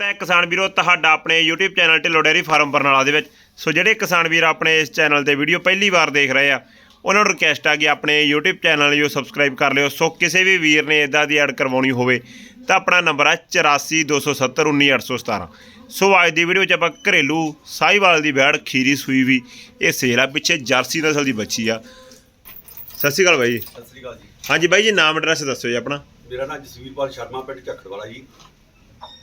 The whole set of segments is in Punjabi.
ਤਾਂ ਕਿਸਾਨ ਵੀਰੋ ਤੁਹਾਡਾ ਆਪਣੇ YouTube channel Dhillon dairy farm Barnala ਦੇ ਵਿੱਚ। ਸੋ ਜਿਹੜੇ ਕਿਸਾਨ ਵੀਰ ਆਪਣੇ ਇਸ ਚੈਨਲ ਤੇ ਵੀਡੀਓ ਪਹਿਲੀ ਵਾਰ ਦੇਖ ਰਹੇ ਆ ਉਹਨਾਂ ਨੂੰ ਰਿਕਵੈਸਟ ਆ ਕਿ ਆਪਣੇ YouTube ਚੈਨਲ ਨੂੰ ਸਬਸਕ੍ਰਾਈਬ ਕਰ ਲਿਓ। ਸੋ ਕਿਸੇ ਵੀ ਵੀਰ ਨੇ ਇਦਾਂ ਦੀ ਐਡ ਕਰਵਾਉਣੀ ਹੋਵੇ ਤਾਂ ਆਪਣਾ ਨੰਬਰ ਹੈ 8427191817 ਸੋ ਅੱਜ ਦੀ ਵੀਡੀਓ 'ਚ ਆਪਾਂ ਘਰੇਲੂ ਸਾਹੀਵਾਲ ਦੀ ਬੈੜ ਖੀਰੀ ਸੂਈ ਵੀ ਇਹ ਸੇਲ ਆ ਪਿੱਛੇ ਜਰਸੀ ਨਸਲ ਦੀ ਬੱਚੀ ਆ। ਸਤਿ ਸ਼੍ਰੀ ਅਕਾਲ ਬਾਈ ਜੀ। ਸਤਿ ਸ੍ਰੀ ਅਕਾਲ ਜੀ। ਹਾਂਜੀ ਬਾਈ ਜੀ ਨਾਮ ਐਡਰੈਸ ਦੱਸੋ ਜੀ ਆਪਣਾ। ਮੇਰਾ ਨਾਮ ਜਸਵੀਰਪਾਲ ਸ਼ਰਮਾ ਪਿੰਡ ਝੱਖੜਵਾਲਾ ਜੀ।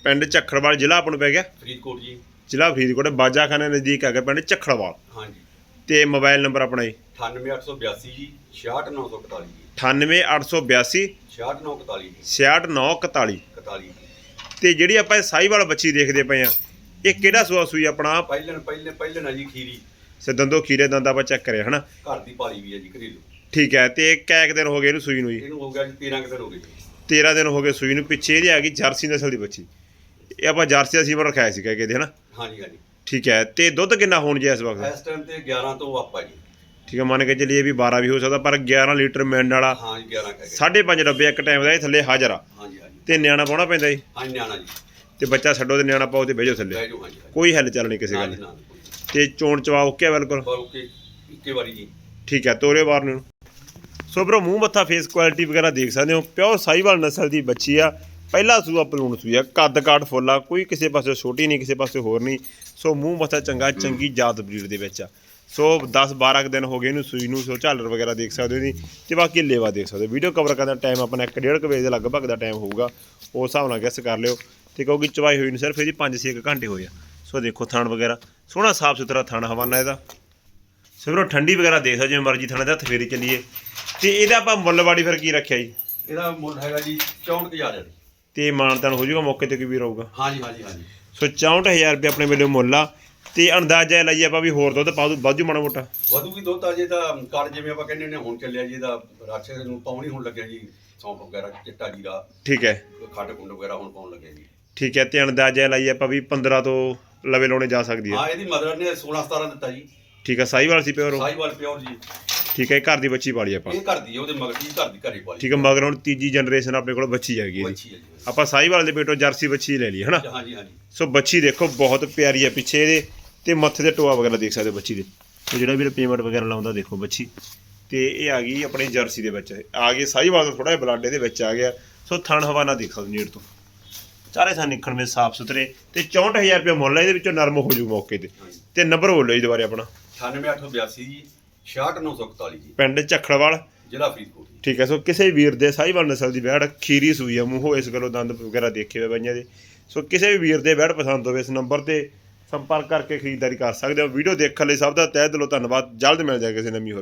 ਪਿੰਡ ਝੱਖੜਵਾਲ ਜ਼ਿਲ੍ਹਾ ਆਪਾਂ ਨੂੰ ਪੈ ਗਿਆ? ਫਰੀਦਕੋਟ ਜੀ। ਜ਼ਿਲ੍ਹਾ ਫਰੀਦਕੋਟ ਬਾਜਾਖਾਨੇ ਨਜ਼ਦੀਕ ਹੈਗਾ ਪਿੰਡ ਝੱਖੜਵਾਲ। ਹਾਂਜੀ। ਤੇ ਮੋਬਾਈਲ ਨੰਬਰ ਆਪਣਾ ਜੀ? 98882 ਜੀ 66941 ਜੀ। 98882 66941 ਜੀ। 66941 41 ਜੀ। ਤੇ ਜਿਹੜੀ ਆਪਾਂ ਇਹ ਸਾਹੀਵਾਲ ਬੱਚੀ ਦੇਖਦੇ ਪਏ ਆ ਇਹ ਕਿਹੜਾ ਸੂਆ ਸੂਈ ਆਪਣਾ? ਪਹਿਲਣ ਪਹਿਲੇ ਪਹਿਲਣ ਆ ਜੀ ਖੀਰੀ। ਸਦੰਦੋ ਖੀਰੇ ਦੰਦ ਆਪਾਂ ਚੈੱਕ ਕਰਿਆ ਹਨਾ? ਘਰ ਦੀ ਪਾਲੀ ਵੀ ਹੈ ਜੀ ਘਰੇਲੂ। ਠੀਕ ਹੈ ਤੇ ਕੈਕ ਦਿਨ ਹੋ ਗਏ ਇਹਨੂੰ ਸੂਈ ਨੂੰ ਜੀ? ਇਹਨੂੰ ਹੋ ਗਿਆ ਜੀ 13 ਕੁ ਦਿਨ ਹੋ ਗਏ ਜੀ। 13 ਦਿਨ ਹੋ ਗਏ ਸੂਈ ਨੂੰ ਪਿੱਛੇ ਇਹਦੀ ਆ ਗਈ ਜਰਸੀ ਨਸਲ ਦੀ ਬੱਚੀ। ਇਹ ਆਪਾਂ ਜਰਸੀ ਦਾ ਸੀਮਨ ਰਖਾਇਆ ਸੀ ਕਹਿੰਦੇ ਹਨਾ? ਹਾਂਜੀ ਹਾਂਜੀ। ਠੀਕ ਹੈ ਤੇ ਦੁੱਧ ਕਿੰਨਾ ਹੋਣ ਜੀ ਇਸ ਵਕਤ? ਇਸ ਟਾਈਮ ਤੇ 11 ਤੋਂ ਆਪਾਂ ਜੀ। ਠੀਕ ਹੈ ਮੰਨ ਕੇ ਚੱਲੀਏ ਵੀ 12 ਵੀ ਹੋ ਸਕਦਾ ਪਰ 11 ਲੀਟਰ ਮਿਲਣ ਵਾਲਾ ਹਾਂ ਜੀ 11 ਕਹਿ ਗਏ 5.5 ਡੱਬੇ ਇੱਕ ਟਾਈਮ ਦਾ ਇਹ ਥੱਲੇ ਹਾਜ਼ਰ ਆ। ਹਾਂਜੀ ਹਾਂਜੀ। ਤੇ ਨਿਆਣਾ ਪਾਉਣਾ ਪੈਂਦਾ ਜੀ? ਹਾਂਜੀ ਨਿਆਣਾ ਜੀ। ਤੇ ਬੱਚਾ ਛੱਡੋ ਤੇ ਨਿਆਣਾ ਪਾਓ ਤੇ ਭੇਜੋ ਥੱਲੇ। ਬਹਿ ਜਾਓ ਹਾਂਜੀ ਹਾਂਜੀ। ਕੋਈ ਹੱਲ ਚੱਲ ਨਹੀਂ ਕਿਸੇ ਗੱਲ ਜੀ, ਦੀ। ਨਾ ਕੋਈ ਨਹੀਂ। ਤੇ ਚੋਣ ਚਵਾ ਓਕੇ ਆ ਬਿਲਕੁਲ? ਪਰ ਓਕੇ ਇੱਕੇ ਵਾਰੀ ਜੀ। ਠੀਕ ਹੈ ਤੋਰੇ ਬਾਰ ਨੂੰ। ਸੋ ਬਰੋ ਮੂੰਹ ਮੱਥਾ ਫੇਸ ਕੁਆਲਿਟੀ ਵਗੈਰਾ ਦੇਖ ਸਕਦੇ ਹੋ। ਪਿਓਰ ਸਾਈਵਾਲ ਨਸਲ ਦੀ ਬੱਚੀ ਆ। ਪਹਿਲਾ ਸੂਆ ਪਲੂਣ ਸੂਈ ਆ, ਕੱਦ ਕਾਠ ਫੁੱਲਾ ਕੋਈ ਕਿਸੇ ਪਾਸੇ ਛੋਟੀ ਨਹੀਂ, ਕਿਸੇ ਪਾਸੇ ਹੋਰ ਨਹੀਂ। ਸੋ ਮੂੰਹ ਮੱਥਾ ਚੰਗਾ, ਚੰਗੀ ਜਾਤ ਬਰੀਡ ਦੇ ਵਿੱਚ ਆ। ਸੋ 10 12 ਕੁ ਦਿਨ ਹੋ ਗਏ ਇਹਨੂੰ ਸੂਈ ਨੂੰ, ਸੋ ਝਾਲਰ ਵਗੈਰਾ ਦੇਖ ਸਕਦੇ ਹੋ ਜੀ ਤੇ ਬਾਕੀ ਲੇਵਾ ਦੇਖ ਸਕਦੇ ਹੋ। ਵੀਡੀਓ ਕਵਰ ਕਰਨ ਦਾ ਟਾਈਮ ਆਪਣਾ 1.5 ਵਜੇ ਦੇ ਲਗਭਗ ਦਾ ਟਾਈਮ ਹੋਊਗਾ। ਉਸ ਹਿਸਾਬ ਨਾਲ ਗੈਸ ਕਰ ਲਿਓ। ਤੇ ਕਿਉਂਕਿ ਚਵਾਈ ਹੋਈ ਨੂੰ, ਸਿਰਫ ਇਹਦੀ 5-6 ਘੰਟੇ ਹੋਏ ਆ। ਸੋ ਦੇਖੋ ਥਾਣ ਵਗੈਰਾ, ਸੋਹਣਾ ਸਾਫ਼ ਸੁਥਰਾ ਥਣ ਹਵਾਨਾ ਇਹਦਾ। ਸਿਰੋਂ ਠੰਡੀ ਵਗੈਰਾ ਦੇਖ ਸਕਦੇ ਜਿਵੇਂ ਮਰਜ਼ੀ ਥਾਣੇ ਦਾ ਹੱਥ ਫੇਰੀ ਚੱਲੀਏ। ਤੇ ਇਹਦਾ ਆਪਾਂ ਮੁੱਲਵਾੜੀ ਫਿਰ ਕੀ ਰੱਖਿਆ ਜੀ? ਇਹਦਾ ਮੁੱਲ ਹੈਗਾ ਜੀ 64000 ਜੀ। ਤੇ ਮਾਨਤਾਨ ਹੋ ਜਾਊਗਾ ਮੌਕੇ ਤੇ ਕੋਈ ਵੀ ਰਹੂਗਾ। ਹਾਂਜੀ ਹਾਂਜੀ ਹਾਂਜੀ। ਸੋ 64000 ਰੁਪਏ ਆਪਣੇ ਵੇਲੇ ਮੁੱਲ ਆ ਤੇ ਅੰਦਾਜ਼ਾ ਲਾਈਏ ਆਪਾਂ ਵੀ ਹੋਰ ਦੁੱਧ ਪਾ ਦੂ ਵਾਧੂ ਮਾੜਾ ਮੋਟਾ। ਵਧੂ ਕੀ ਦੁੱਧ ਆ ਜੇ ਤਾਂ ਕੜ ਜਿਵੇਂ ਆਪਾਂ ਕਹਿੰਦੇ ਨੇ ਹੁਣ ਚੱਲਿਆ ਜੀ ਇਹਦਾ ਰਾਛੇ ਨੂੰ ਪਾਉਣੀ ਹੁਣ ਲੱਗਿਆ ਜੀ ਸੌਂਫ ਵਗੈਰਾ ਚਿੱਟਾ ਜੀਰਾ ਠੀਕ ਹੈ। ਖੱਡ ਕੁੰਡ ਵਗੈਰਾ ਹੁਣ ਪਾਉਣ ਲੱਗਿਆ ਜੀ। ਠੀਕ ਹੈ ਤੇ ਅੰਦਾਜ਼ਾ ਲਾਈਏ ਆਪਾਂ ਵੀ 15 ਤੋਂ ਲਵੇ ਲਾਉਣੇ ਜਾ ਸਕਦੀ ਹੈ। ਹਾਂ ਇਹਦੀ ਮਦਰ ਨੇ 16 17 ਦਿੱਤਾ ਜੀ। ਠੀਕ ਹੈ ਸਾਈਵਾਲ ਸੀ ਪਿਓਰ ਸਾਈਵਾਲ ਪਿਓਰ ਜੀ। ਠੀਕ ਹੈ ਇਹ ਘਰ ਦੀ ਬੱਚੀ ਪਾਲੀ ਆਪਾਂ। ਇਹ ਘਰ ਦੀ ਹੈ, ਉਹਦੇ ਮਗਰ ਦੀ ਘਰ ਦੀ ਘਰੇ ਪਾਲੀ ਠੀਕ ਹੈ ਮਗਰ ਹੁਣ ਤੀਜੀ ਜਨਰੇਸ਼ਨ ਆਪਣੇ ਕੋਲ ਬੱਚੀ ਹੈਗੀ ਬੱਚੀ ਹੈ ਜੀ ਆਪਾਂ ਸਾਈਵਾਲ ਦੇ ਪੇਟੋਂ ਜਰਸੀ ਬੱਚੀ ਲੈ ਲਈ ਹਨਾ? ਹਾਂਜੀ ਹਾਂਜੀ। ਸੋ ਬੱਚੀ ਦੇਖੋ ਬਹੁਤ ਪਿਆਰੀ ਹੈ ਪਿੱਛੇ ਇਹਦੇ ਤੇ ਮੱਥੇ ਤੇ ਟੋਆ ਵਗੈਰਾ ਦੇਖ ਸਕਦੇ ਹੋ ਬੱਚੀ ਦੇ। ਤੇ ਜਿਹੜਾ ਵੀਰ ਪੇਮੈਂਟ ਵਗੈਰਾ ਲਾਉਂਦਾ ਦੇਖੋ ਬੱਚੀ। ਤੇ ਇਹ ਆ ਗਈ ਆਪਣੀ ਜਰਸੀ ਦੇ ਵਿੱਚ। ਆ ਗਈ ਸਾਈਵਾਲ ਦਾ ਥੋੜਾ ਜਿਹਾ ਬਲੱਡ ਇਹਦੇ ਵਿੱਚ ਆ ਗਿਆ। ਸੋ ਥਣ ਹਵਾਨਾ ਦੇਖ ਹੋ ਨੀਰ ਤੋਂ। ਚਾਰੇ ਥਾਂ ਨਿਕਣ ਵਿੱਚ ਸਾਫ਼ ਸੁਥਰੇ। ਤੇ 64000 ਰੁਪਏ ਮੁੱਲ ਹੈ ਇਹਦੇ ਵਿੱਚੋਂ ਨਰਮ ਹੋ ਜੂ ਮੌਕੇ ਤੇ। ਤੇ ਨੰਬਰ ਬੋਲੋ ਜੀ ਦੁਬਾਰੇ ਆਪਣਾ। 98882 ਜੀ। 66941 ਜੀ। ਪਿੰਡ ਝਖੜਵਾਲ। ਜ਼ਿਲ੍ਹਾ ਫਰੀਦਕੋਟ ਜੀ। ਠੀਕ ਹੈ ਸੋ ਕਿਸੇ ਵੀਰ ਦੇ ਸਾਈਵਾਲ ਨਸਲ ਦੀ ਵੈੜ ਖੀਰੀ ਸੂਈ ਆ ਮੂੰਹੋਂ ਇਸ ਗੱਲੋਂ ਦੰਦ ਵਗੈਰਾ ਦੇਖੇ ਹੋਏ ਬਾਈਆਂ ਦੇ। ਸੋ ਕਿਸੇ ਵੀ ਵੀਰ ਦੇ ਵੈੜ ਪਸੰਦ ਹੋਵੇ ਇਸ ਨੰਬਰ ਤੇ ਸੰਪਰਕ ਕਰਕੇ ਖਰੀਦਦਾਰੀ ਕਰ ਸਕਦੇ ਹੋ। ਵੀਡੀਓ ਦੇਖਣ ਲਈ ਸਭ ਦਾ ਤਹਿ ਦਿਲੋਂ ਧੰਨਵਾਦ। ਜਲਦ ਮਿਲ ਜਾਏ ਕਿਸੇ ਨਵੀਂ ਹੋਰ